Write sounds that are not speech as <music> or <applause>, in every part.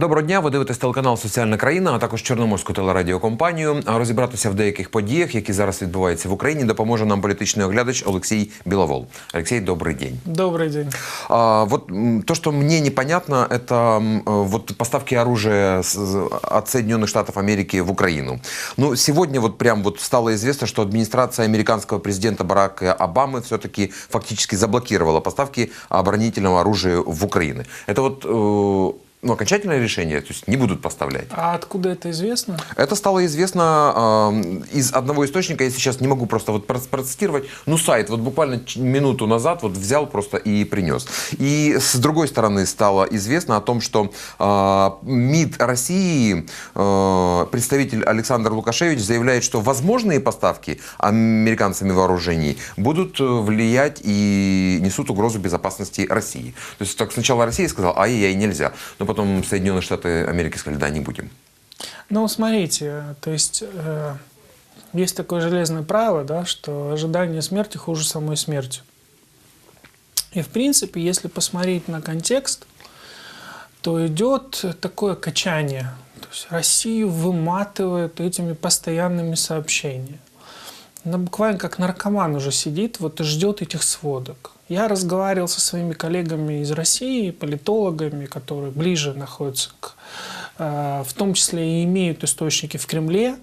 Доброго дня. Ви дивитесь телеканал Соціальна країна, а також Чорноморську телерадіокомпанію. А розібратися в деяких подіях, які зараз відбуваються в Україні, допоможе нам політичний оглядач Олексій Біловол. Олексій, добрый день. Добрый день. А, вот м, то, что мне непонятно, это м, э, вот поставки оружия с- от Соединенных Штатов Америки в Украину. Ну, сегодня вот прям вот стало известно, что администрация американского президента Барака Обамы все-таки фактически заблокировала поставки оборонительного оружия в Украину. Это вот э, ну, окончательное решение, то есть не будут поставлять. А откуда это известно? Это стало известно э, из одного источника, я сейчас не могу просто вот процитировать, ну сайт вот буквально минуту назад вот взял просто и принес. И с другой стороны стало известно о том, что э, МИД России, э, представитель Александр Лукашевич заявляет, что возможные поставки американцами вооружений будут э, влиять и несут угрозу безопасности России. То есть так сначала Россия сказала, ай-яй, нельзя, но потом Соединенные Штаты Америки сказали, да, не будем. Ну, смотрите, то есть э, есть такое железное правило, да, что ожидание смерти хуже самой смерти. И, в принципе, если посмотреть на контекст, то идет такое качание. То есть Россию выматывает этими постоянными сообщениями. Она буквально как наркоман уже сидит вот и ждет этих сводок. Я разговаривал со своими коллегами из России, политологами, которые ближе находятся к, э, в том числе и имеют источники в Кремле.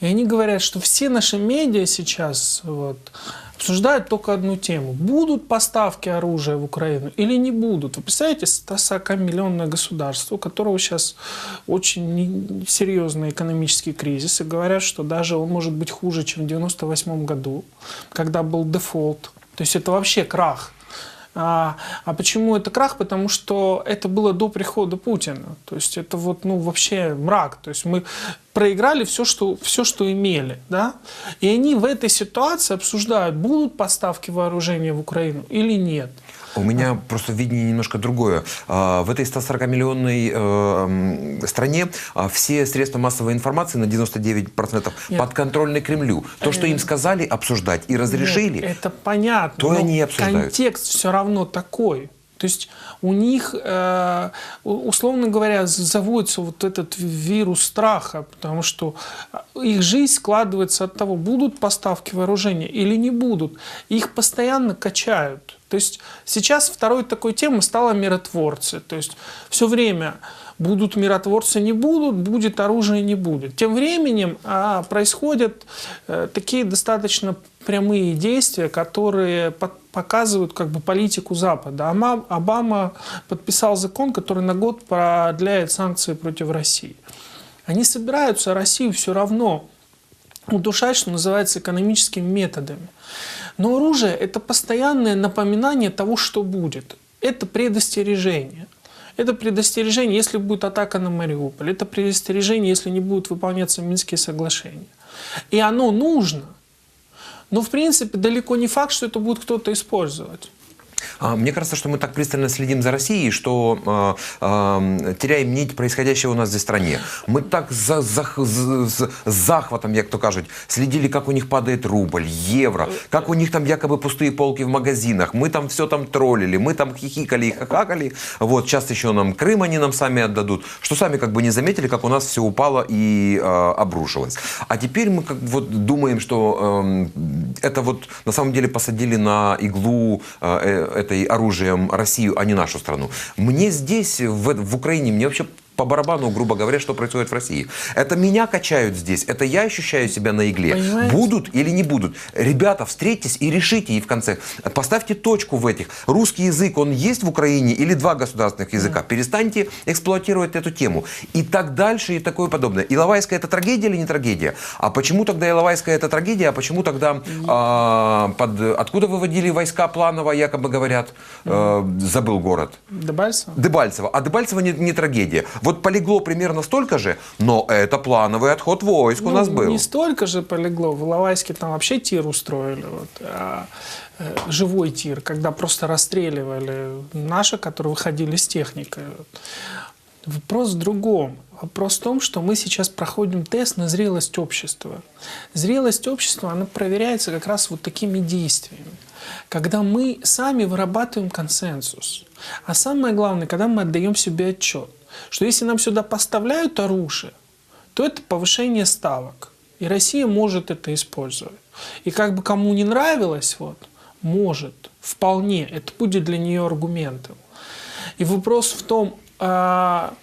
И они говорят, что все наши медиа сейчас вот, обсуждают только одну тему. Будут поставки оружия в Украину или не будут? Вы представляете, 140-миллионное государство, у которого сейчас очень серьезный экономический кризис, и говорят, что даже он может быть хуже, чем в 98 году, когда был дефолт. То есть это вообще крах. А, а почему это крах? Потому что это было до прихода Путина. То есть это вот, ну, вообще мрак. То есть мы проиграли все, что, все, что имели, да? И они в этой ситуации обсуждают, будут поставки вооружения в Украину или нет. У меня просто видение немножко другое. А, В этой 140-миллионной э, стране а, все средства массовой информации на 99% Нет. подконтрольны Кремлю. То, что им сказали обсуждать и разрешили, Нет, это понятно. то они обсуждают. Контекст все равно такой. То есть у них, э, условно говоря, заводится вот этот вирус страха, потому что э, их жизнь складывается от того, будут поставки вооружения или не будут. Их постоянно качают. То есть сейчас второй такой темой стало миротворцы. То есть все время будут миротворцы, не будут, будет оружие, не будет. Тем временем а, происходят э, такие достаточно прямые действия, которые под- показывают как бы политику Запада. Ама- Обама подписал закон, который на год продляет санкции против России. Они собираются Россию все равно удушать, что называется, экономическими методами. Но оружие – это постоянное напоминание того, что будет. Это предостережение. Это предостережение, если будет атака на Мариуполь. Это предостережение, если не будут выполняться Минские соглашения. И оно нужно. Но, в принципе, далеко не факт, что это будет кто-то использовать. А, Мне кажется, что мы так пристально следим за Россией, что а, а, теряем нить происходящего у нас здесь в стране. Мы так за, за- з- з- з захватом, як то кажуть, следили, как у них падает рубль, евро, как у них там якобы пустые полки в магазинах. Мы там все там троллили, мы там хихикали и хахакали. Вот, сейчас еще нам Крым они нам сами отдадут. Что сами как бы не заметили, как у нас все упало и а, обрушилось. А теперь мы как вот думаем, что эм, это вот на самом деле посадили на иглу э, э, этой оружием Россию, а не нашу страну. Мне здесь, в, в Украине, мне вообще по барабану, грубо говоря, что происходит в России. Это меня качают здесь, это я ощущаю себя на игле. Понимаете? Будут или не будут. Ребята, встретьтесь и решите, и в конце поставьте точку в этих. Русский язык, он есть в Украине или два государственных языка? Перестаньте эксплуатировать эту тему. И так дальше, и такое подобное. Иловайская это трагедия или не трагедия? А почему тогда Иловайская это трагедия, а почему тогда а, под, откуда выводили войска планово, якобы говорят, э, забыл город? Дебальцево? Дебальцево. А Дебальцево не, не трагедия. Вот полегло примерно столько же, но это плановый отход войск у Ну, нас был. Не столько же полегло. В Иловайске там вообще тир устроили. Вот, а, э, живой тир, когда просто расстреливали наши, которые выходили с техникой. Вопрос в другом. Вопрос в том, что мы сейчас проходим тест на зрелость общества. Зрелость общества, она проверяется как раз вот такими действиями. Когда мы сами вырабатываем консенсус. А самое главное, когда мы отдаем себе отчет. Что если нам сюда поставляют оружие, то это повышение ставок. И Россия может это использовать. И как бы кому не нравилось, вот, может, вполне, это будет для нее аргументом. И вопрос в том, а,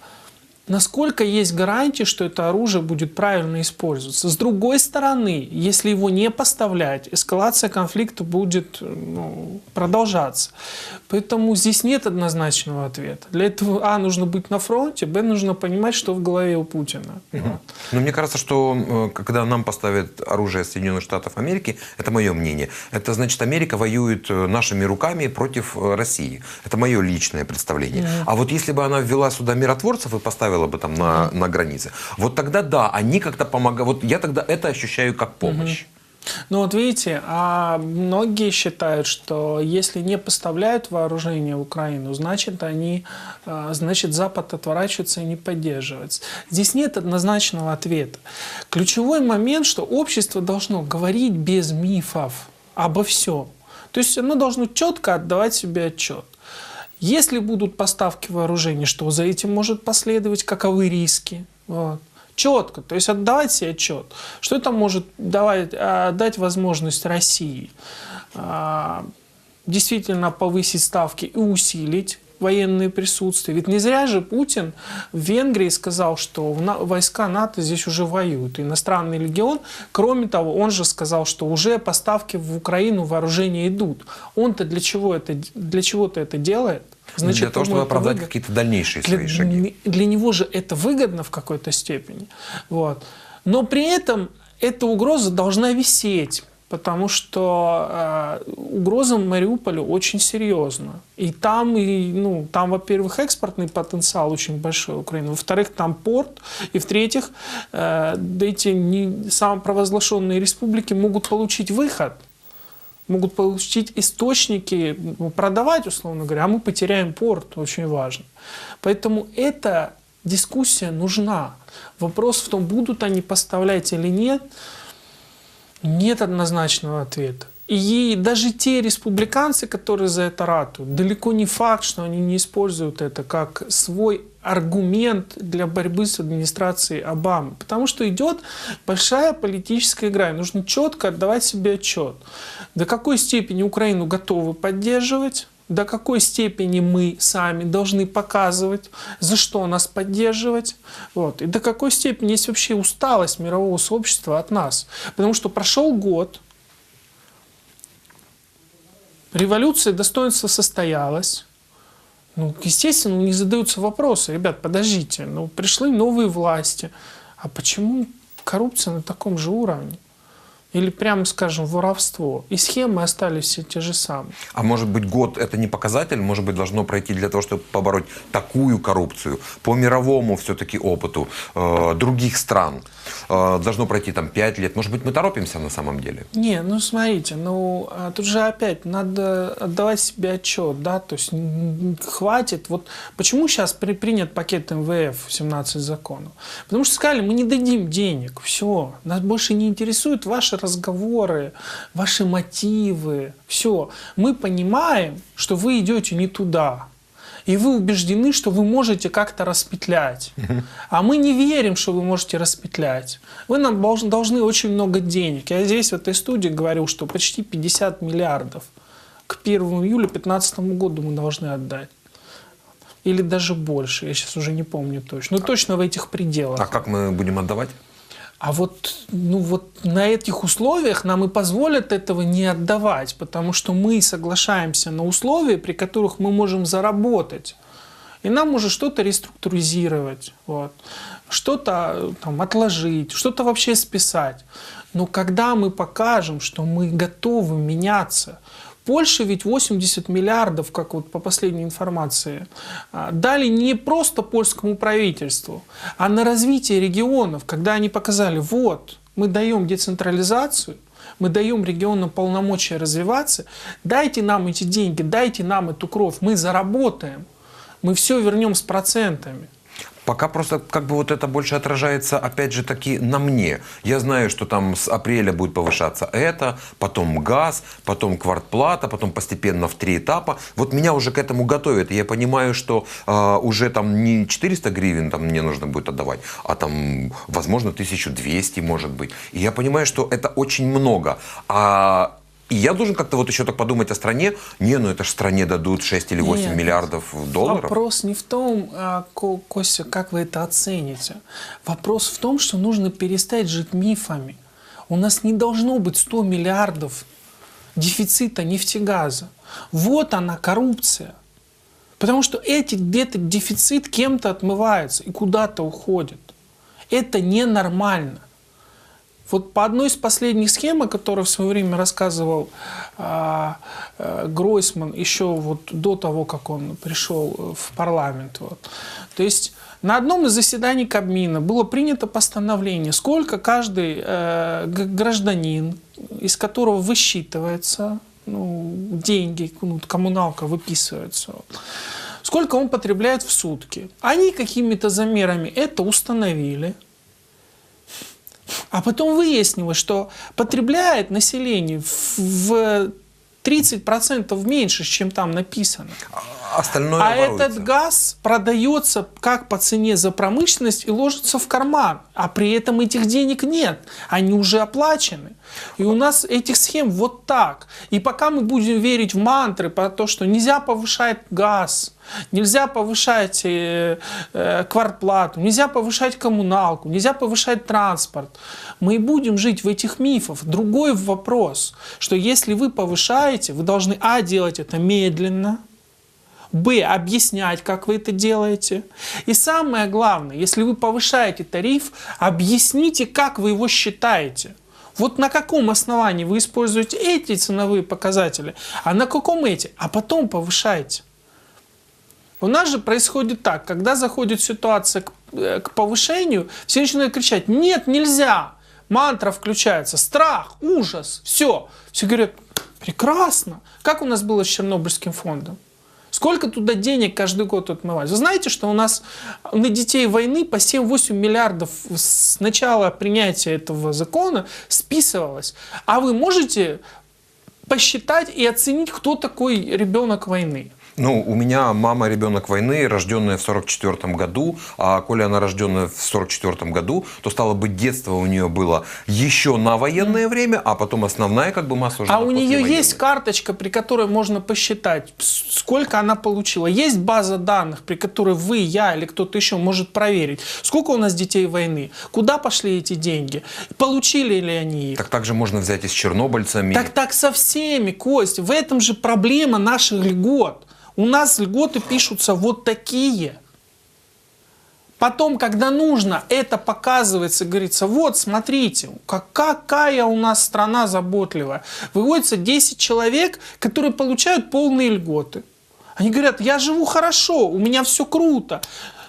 насколько есть гарантия, что это оружие будет правильно использоваться. С другой стороны, если его не поставлять, эскалация конфликта будет ну, продолжаться. Поэтому здесь нет однозначного ответа. Для этого, а, нужно быть на фронте, б, нужно понимать, что в голове у Путина. Угу. Но мне кажется, что э, когда нам поставят оружие Соединенных Штатов Америки, это мое мнение, это значит, Америка воюет э, нашими руками против э, России. Это мое личное представление. Угу. А вот если бы она ввела сюда миротворцев и поставила бы там на, на границе, вот тогда да, они как-то помогают. Вот я тогда это ощущаю как помощь. Ну вот видите, а многие считают, что если не поставляют вооружение в Украину, значит они, а, значит Запад отворачивается и не поддерживается. Здесь нет однозначного ответа. Ключевой момент, что общество должно говорить без мифов обо всем. То есть оно должно четко отдавать себе отчет. Если будут поставки вооружений, что за этим может последовать, каковы риски. Вот четко, то есть отдавать себе отчет, что это может давать, а, дать возможность России а, действительно повысить ставки и усилить военное присутствие. Ведь не зря же Путин в Венгрии сказал, что войска НАТО здесь уже воюют. Иностранный легион, кроме того, он же сказал, что уже поставки в Украину вооружения идут. Он-то для чего это, для чего-то это делает? Значит, для того, чтобы оправдать выгод... какие-то дальнейшие для, свои шаги. Для него же это выгодно в какой-то степени. Вот. Но при этом эта угроза должна висеть, потому что э, угроза Мариуполю очень серьезна. И там, и, ну, там, во-первых, экспортный потенциал очень большой Украины, во-вторых, там порт, и в-третьих, э, эти не, самопровозглашенные республики могут получить выход – могут получить источники, ну, продавать, условно говоря, а мы потеряем порт, очень важно. Поэтому эта дискуссия нужна. Вопрос в том, будут они поставлять или нет, нет однозначного ответа. И даже те республиканцы, которые за это ратуют, далеко не факт, что они не используют это как свой аргумент для борьбы с администрацией Обамы. Потому что идет большая политическая игра. И нужно четко отдавать себе отчет, до какой степени Украину готовы поддерживать, до какой степени мы сами должны показывать, за что нас поддерживать, вот, и до какой степени есть вообще усталость мирового сообщества от нас. Потому что прошел год, революция достоинства состоялась, ну, естественно, не задаются вопросы. Ребят, подождите, ну, пришли новые власти. А почему коррупция на таком же уровне? Или, прямо скажем, воровство. И схемы остались все те же самые. А может быть, год это не показатель? Может быть, должно пройти для того, чтобы побороть такую коррупцию по мировому все-таки опыту э, других стран? Э, должно пройти там 5 лет. Может быть, мы торопимся на самом деле? Не, ну смотрите, ну а тут же опять надо отдавать себе отчет, да, то есть хватит. Вот почему сейчас при, принят пакет МВФ 17 законов? Потому что сказали, мы не дадим денег, все, нас больше не интересует ваши разговоры, ваши мотивы, все. Мы понимаем, что вы идете не туда. И вы убеждены, что вы можете как-то распетлять. А мы не верим, что вы можете распетлять. Вы нам должны очень много денег. Я здесь в этой студии говорил, что почти 50 миллиардов к 1 июля 2015 году мы должны отдать. Или даже больше, я сейчас уже не помню точно. Но точно в этих пределах. А как мы будем отдавать? А вот, ну вот на этих условиях нам и позволят этого не отдавать, потому что мы соглашаемся на условия, при которых мы можем заработать. И нам уже что-то реструктуризировать, вот, что-то там, отложить, что-то вообще списать. Но когда мы покажем, что мы готовы меняться, Польша ведь 80 миллиардов, как вот по последней информации, а, дали не просто польскому правительству, а на развитие регионов, когда они показали, вот, мы даем децентрализацию, мы даем регионам полномочия развиваться, дайте нам эти деньги, дайте нам эту кровь, мы заработаем, мы все вернем с процентами. Пока просто как бы вот это больше отражается, опять же таки, на мне. Я знаю, что там с апреля будет повышаться это, потом газ, потом квартплата, потом постепенно в три этапа. Вот меня уже к этому готовят. И я понимаю, что э, уже там не 400 гривен там мне нужно будет отдавать, а там, возможно, 1200 может быть. И я понимаю, что это очень много. А и я должен как-то вот еще так подумать о стране. Не, ну это же стране дадут 6 или 8 Нет. миллиардов долларов. Вопрос не в том, а, Ко- Костя, как вы это оцените. Вопрос в том, что нужно перестать жить мифами. У нас не должно быть 100 миллиардов дефицита нефтегаза. Вот она, коррупция. Потому что эти где-то дефицит кем-то отмывается и куда-то уходит. Это ненормально. Вот по одной из последних схем, о которой в свое время рассказывал а, а, Гройсман еще вот до того, как он пришел в парламент. Вот. То есть на одном из заседаний Кабмина было принято постановление, сколько каждый э, гражданин, из которого высчитывается ну, деньги, ну, коммуналка выписывается, вот, сколько он потребляет в сутки. Они какими-то замерами это установили. А потом выяснилось, что потребляет население в- в 30% меньше, чем там написано. А Остальное А воруется. этот газ продается как по цене за промышленность и ложится в карман. А при этом этих денег нет. Они уже оплачены. И у нас этих схем вот так. И пока мы будем верить в мантры про то, что нельзя повышать газ, нельзя повышать э, э, квартплату, нельзя повышать коммуналку, нельзя повышать транспорт, мы и будем жить в этих мифах. Другой вопрос, что если вы повышаете, вы должны, а, делать это медленно, Б. Объяснять, как вы это делаете. И самое главное, если вы повышаете тариф, объясните, как вы его считаете. Вот на каком основании вы используете эти ценовые показатели, а на каком эти, а потом повышайте. У нас же происходит так, когда заходит ситуация к, э, к повышению, все начинают кричать, нет, нельзя. Мантра включается, страх, ужас, все. Все говорят, прекрасно. Как у нас было с Чернобыльским фондом? Сколько туда денег каждый год отмывать? Вы знаете, что у нас на детей войны по 7-8 миллиардов с начала принятия этого закона списывалось. А вы можете посчитать и оценить, кто такой ребенок войны? Ну, у меня мама ребенок войны, рожденная в 44 году, а коли она рожденная в 44 году, то стало быть, детство у нее было еще на военное время, а потом основная как бы масса уже А у нее послевоенное. есть карточка, при которой можно посчитать, сколько она получила. Есть база данных, при которой вы, я или кто-то еще может проверить, сколько у нас детей войны, куда пошли эти деньги, получили ли они их. Так также можно взять и с чернобыльцами. Так так со всеми, Кость. В этом же проблема наших льгот. У нас льготы пишутся вот такие. Потом, когда нужно, это показывается, говорится, вот, смотрите, как- какая у нас страна заботливая. Выводится 10 человек, которые получают полные льготы. Они говорят, я живу хорошо, у меня все круто.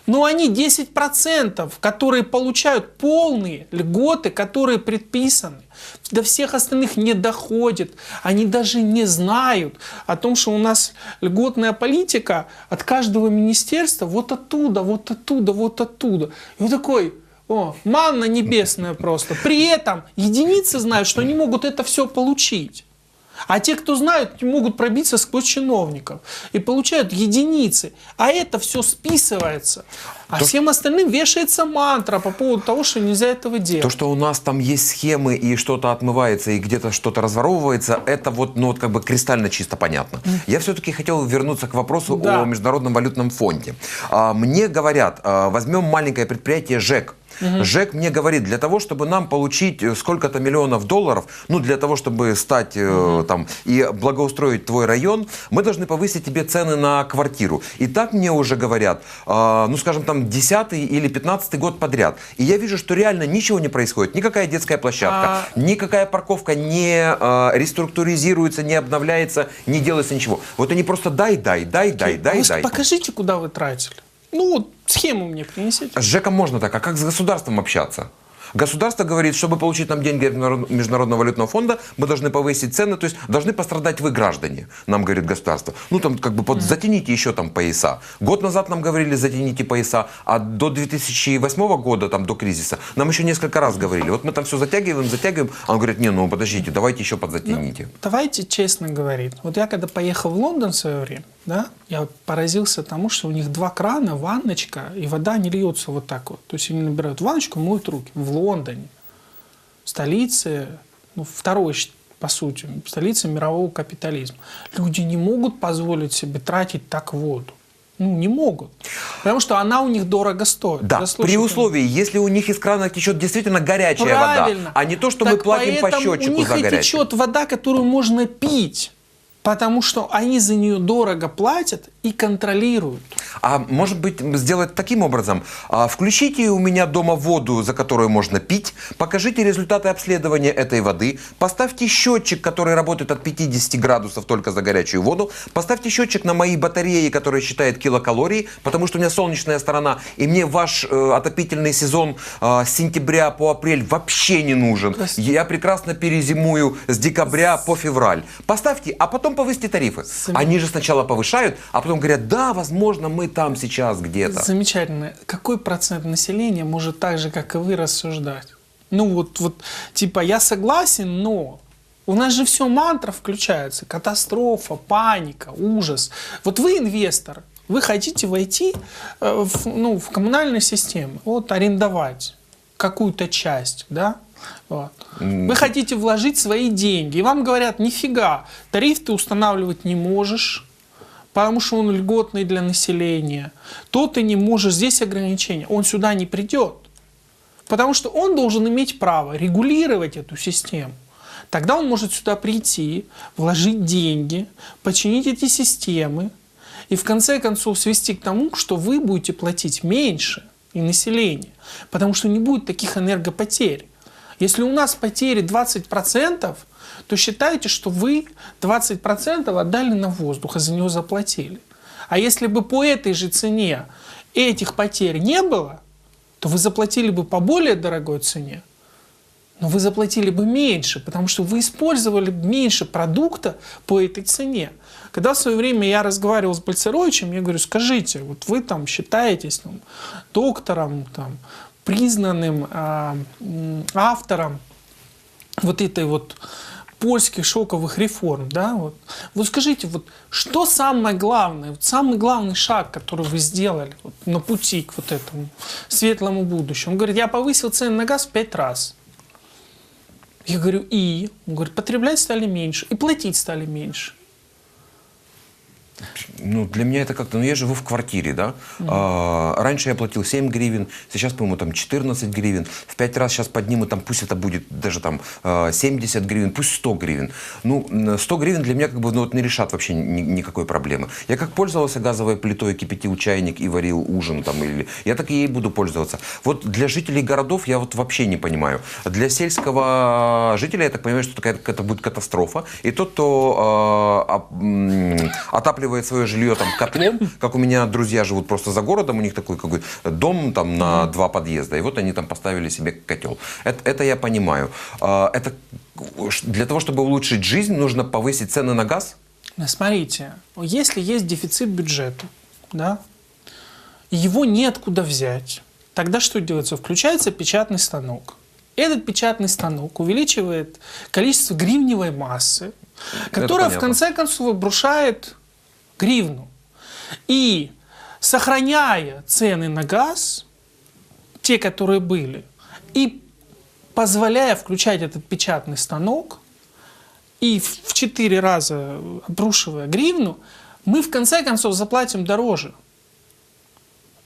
Но они 10%, которые получают полные льготы, которые предписаны. До всех остальных не доходит. Они даже не знают о том, что у нас льготная политика от каждого министерства вот оттуда, вот оттуда, вот оттуда. И он такой, о, манна небесная просто. При этом единицы знают, что они могут это все получить. А те, кто знают, могут пробиться сквозь чиновников и получают единицы. А это все списывается. А всем остальным вешается мантра по поводу того, что нельзя этого делать. То, что у нас там есть схемы и что-то отмывается и где-то что-то разворовывается, это вот, ну, вот как бы кристально чисто понятно. Я все-таки хотел вернуться к вопросу Да. о Международном валютном фонде. А, Мне говорят, а, возьмем маленькое предприятие ЖЭК. ЖЭК мне говорит, для того, чтобы нам получить э, сколько-то миллионов долларов, ну, для того, чтобы стать э, там и благоустроить твой район, мы должны повысить тебе цены на квартиру. И так мне уже говорят, а, ну, скажем, там, 10 или 15 год подряд. И я вижу, что реально ничего не происходит. Никакая детская площадка, А- никакая парковка не а, реструктуризируется, не обновляется, не делается ничего. Вот они просто дай, дай, дай, дай, дай, Вы дай. Покажите, куда вы тратили. Ну, схему мне принесите. С ЖЭКом можно так, а как с государством общаться? Государство говорит, чтобы получить нам деньги от Международ- Международного валютного фонда, мы должны повысить цены, то есть должны пострадать вы, граждане, нам говорит государство. Ну, там как бы под, затяните еще там пояса. Год назад нам говорили, затяните пояса, а до 2008 года, там, до кризиса, нам еще несколько раз говорили, вот мы там все затягиваем, затягиваем, а он говорит, не, ну подождите, давайте еще подзатяните. Давайте честно говорить. Вот я когда поехал в Лондон в свое время, да, я поразился тому, что у них два крана, ванночка, и вода не льется вот так вот. То есть они набирают ванночку, моют руки. В Лондоне, столице, ну, второй, по сути, столице мирового капитализма. Люди не могут позволить себе тратить так воду. Ну, не могут. Потому что она у них дорого стоит. Да, при условии, если у них из крана течет действительно горячая Правильно. вода, а не то, что мы Так платим по счетчику у них за и горячую. течет вода, которую можно пить. Потому что они за нее дорого платят и контролируют. А может быть сделать таким образом? А, Включите у меня дома воду, за которую можно пить, покажите результаты обследования этой воды, поставьте счетчик, который работает от 50 градусов только за горячую воду, поставьте счетчик на мои батареи, которые считают килокалории, потому что у меня солнечная сторона, и мне ваш э, отопительный сезон э, с сентября по апрель вообще не нужен. Я прекрасно перезимую с декабря по февраль. Поставьте, а потом повысьте тарифы. Они же сначала повышают, а потом говорят, да, возможно, мы там сейчас где-то. Замечательно. Какой процент населения может так же, как и вы, рассуждать? Ну вот, вот типа я согласен, но у нас же все мантра включается. Катастрофа, паника, ужас. Вот вы инвестор, вы хотите войти э, в, ну, в коммунальную систему, вот арендовать какую-то часть, да? Вот. Вы хотите вложить свои деньги, и вам говорят, нифига, тариф ты устанавливать не можешь, потому что он льготный для населения. То ты не можешь, здесь ограничения. Он сюда не придет. Потому что он должен иметь право регулировать эту систему. Тогда он может сюда прийти, вложить деньги, починить эти системы и в конце концов свести к тому, что вы будете платить меньше и население, потому что не будет таких энергопотерь. Если у нас потери 20%, то считайте, что вы 20% отдали на воздух, и за него заплатили. А если бы по этой же цене этих потерь не было, то вы заплатили бы по более дорогой цене, но вы заплатили бы меньше, потому что вы использовали меньше продукта по этой цене. Когда в свое время я разговаривал с Бальцеровичем, я говорю, скажите, вот вы там считаетесь там, доктором, там, признанным а, м, автором вот этой вот польских шоковых реформ, да, вот. Вот скажите, вот что самое главное, вот самый главный шаг, который вы сделали вот, на пути к вот этому светлому будущему? Он говорит, я повысил цены на газ в пять раз. Я говорю, и? Он говорит, потреблять стали меньше, и платить стали меньше. Ну, для меня это как-то... Ну, я живу в квартире, да? А, раньше я платил 7 гривен, сейчас, по-моему, там 14 гривен. В 5 раз сейчас подниму, там, пусть это будет даже там а, 70 гривен, пусть 100 гривен. Ну, м, 100 гривен для меня как бы ну, вот не решат вообще ни- никакой проблемы. Я как пользовался газовой плитой, кипятил чайник и варил ужин там, или... Я так и ей буду пользоваться. Вот для жителей городов я вот вообще не понимаю. Для сельского жителя, я так понимаю, что это будет катастрофа. И тот, кто а, а, м, отапливает свое жилье там котлом, как у меня друзья живут просто за городом, у них такой какой дом там на два подъезда, и вот они там поставили себе котел. Это, это я понимаю. А, Это для того, чтобы улучшить жизнь, нужно повысить цены на газ? Смотрите, если есть дефицит бюджета, да, его неоткуда взять, тогда что делается? Включается печатный станок. Этот печатный станок увеличивает количество гривневой массы, которая в конце концов обрушает гривну. И сохраняя цены на газ, те, которые были, и позволяя включать этот печатный станок, и в четыре раза обрушивая гривну, мы в конце концов заплатим дороже.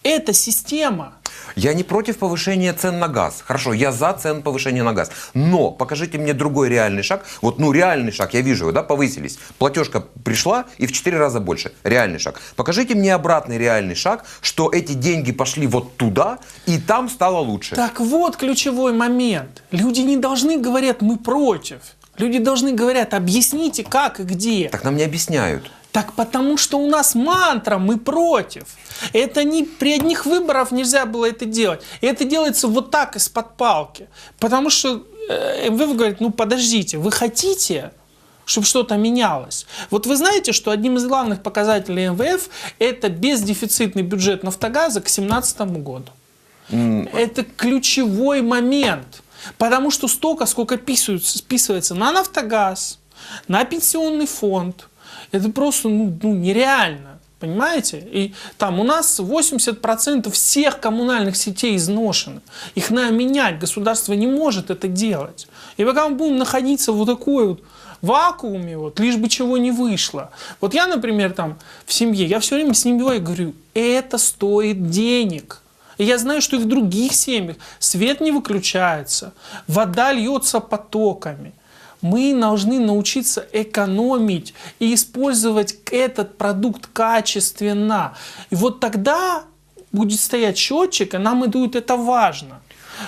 Это система. Я не против повышения цен на газ. Хорошо, я за цен повышения на газ. Но покажите мне другой реальный шаг. Вот, ну, реальный шаг, я вижу его, да, повысились. Платежка пришла и в 4 раза больше. Реальный шаг. Покажите мне обратный реальный шаг, что эти деньги пошли вот туда, и там стало лучше. Так вот ключевой момент. Люди не должны говорить, мы против. Люди должны говорить, объясните как и где. Так нам не объясняют. Так потому что у нас мантра, мы против. Это не при одних выборах нельзя было это делать. И это делается вот так из-под палки. Потому что э, МВФ говорит, ну подождите, вы хотите, чтобы что-то менялось. Вот вы знаете, что одним из главных показателей МВФ это бездефицитный бюджет Нафтогаза к 2017 году. Это ключевой момент. Потому что столько, сколько писаются- списывается на Нафтогаз, на пенсионный фонд, это просто ну, ну, нереально. Понимаете? И там у нас 80% всех коммунальных сетей изношены. Их надо менять. Государство не может это делать. И пока мы будем находиться в вот такой вот вакууме, вот, лишь бы чего не вышло. Вот я, например, там в семье, я все время с семьей говорю, это стоит денег. И я знаю, что и в других семьях свет не выключается, вода льется потоками. Мы должны научиться экономить и использовать этот продукт качественно. И вот тогда будет стоять счетчик, и нам идут это важно.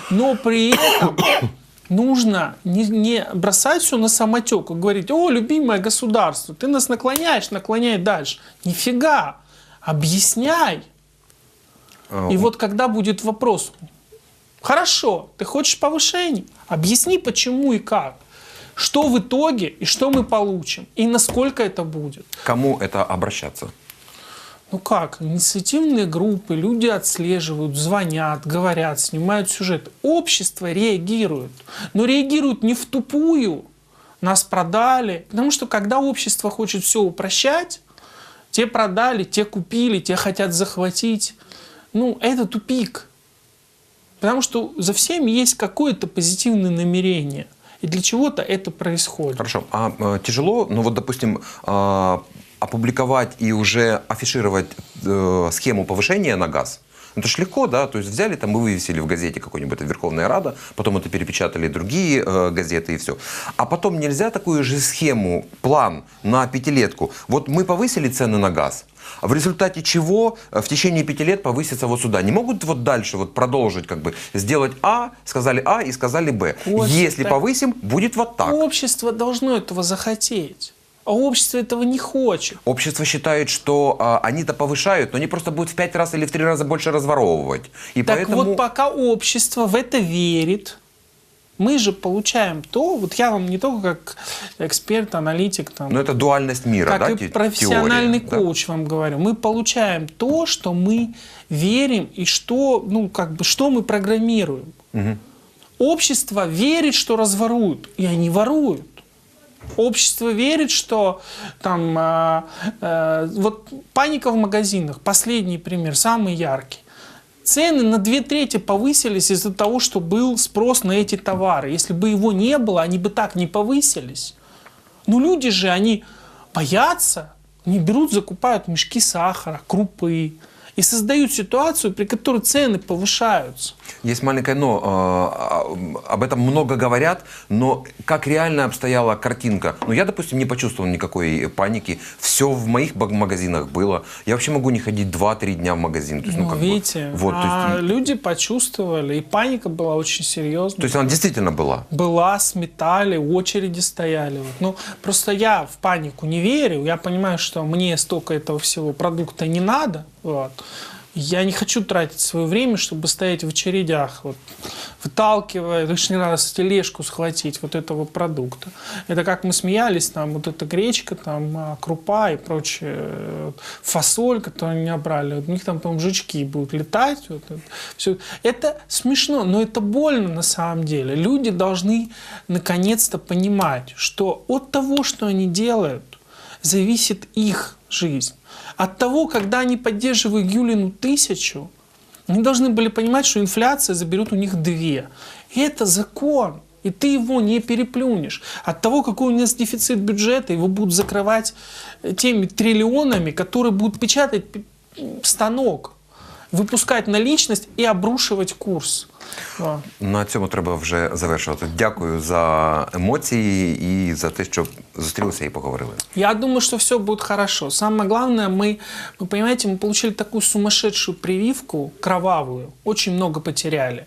Но при этом <coughs> нужно не, не бросать все на самотек и говорить, о, любимое государство, ты нас наклоняешь, наклоняй дальше. Нифига, объясняй. И вот когда будет вопрос, хорошо, ты хочешь повышений, объясни почему и как. Что в итоге и что мы получим, и насколько это будет. Кому это обращаться? Ну как, инициативные группы, люди отслеживают, звонят, говорят, снимают сюжет. Общество реагирует, но реагирует не в тупую, нас продали. Потому что когда общество хочет все упрощать, те продали, те купили, те хотят захватить. Ну, это тупик. Потому что за всем есть какое-то позитивное намерение. И для чего-то это происходит. Хорошо. А э, тяжело, ну вот, допустим, э, опубликовать и уже афишировать э, схему повышения на газ? Это ж легко, да, то есть взяли там и вывесили в газете какой-нибудь Верховная Рада, потом это перепечатали другие э, газеты и все. А потом нельзя такую же схему, план на пятилетку. Вот мы повысили цены на газ, в результате чего э, в течение пяти лет повысится вот сюда. Не могут вот дальше вот продолжить как бы сделать А, сказали А и сказали Б. Вот Если так. повысим, будет вот так. Общество должно этого захотеть. А общество этого не хочет. Общество считает, что а, они-то повышают, но они просто будут в пять раз или в три раза больше разворовывать. И Так поэтому... вот, пока общество в это верит, мы же получаем то, вот я вам не только как эксперт, аналитик, там, Но это дуальность мира, как да, и профессиональный теория, да? коуч вам говорю, мы получаем то, что мы верим и что, ну, как бы, что мы программируем. Общество верит, что разворуют, и они воруют. Общество верит, что там а, а, вот паника в магазинах, последний пример, самый яркий. Цены на две трети повысились из-за того, что был спрос на эти товары. Если бы его не было, они бы так не повысились. Но люди же, они боятся, они берут, закупают мешки сахара, крупы и создают ситуацию, при которой цены повышаются. Есть маленькое но. а, а, Об этом много говорят, но как реально обстояла картинка? Ну, я, допустим, не почувствовал никакой паники. Все в моих магазинах было. Я вообще могу не ходить 2-3 дня в магазин. То есть, ну, Ну, как бы, видите, вот, то а есть, люди почувствовали, и паника была очень серьезная. то есть она действительно была. была, сметали, очереди стояли. Вот. Ну, просто я в панику не верю. Я понимаю, что мне столько этого всего продукта не надо. Вот. Я не хочу тратить свое время, чтобы стоять в очередях, вот, выталкивая лишний раз тележку схватить вот этого продукта. Это как мы смеялись, там вот эта гречка, там а, крупа и прочее, э, фасоль, которую они набрали, вот у них там, по-моему, жучки будут летать. Вот это, всё. это смешно, но это больно на самом деле. Люди должны наконец-то понимать, что от того, что они делают, зависит их жизнь. От того, когда они поддерживают Юлину тысячу, они должны были понимать, что инфляция заберет у них две. И это закон. И ты его не переплюнешь. От того, какой у нас дефицит бюджета, его будут закрывать э, теми триллионами, которые будут печатать станок, выпускать наличность и обрушивать курс. Да. На цьому треба вже завершувати. Дякую за емоції і за те, що зустрілися і поговорили. Я думаю, что все будет хорошо. Самое главное, мы, вы понимаете, мы получили такую сумасшедшую прививку, кровавую, очень много потеряли.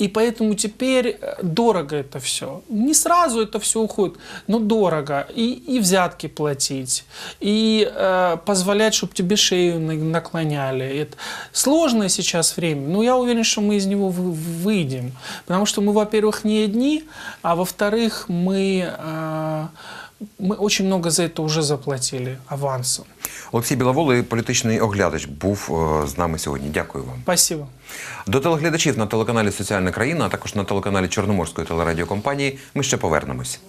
И поэтому теперь э, дорого это все. Не сразу это все уходит, но дорого. И, и взятки платить, и э, позволять, чтобы тебе шею на- наклоняли. Это сложное сейчас время, но я уверен, что мы из него вы- выйдем. Потому что мы, во-первых, не одни, а во-вторых, мы... э, мы очень много за это уже заплатили авансом. Олексій Біловолий, політичний оглядач, був е, з нами сьогодні. Дякую вам. Спасибо. До телеглядачів на телеканалі Соціальна країна, а також на телеканалі Чорноморської телерадіокомпанії. Ми ще повернемось.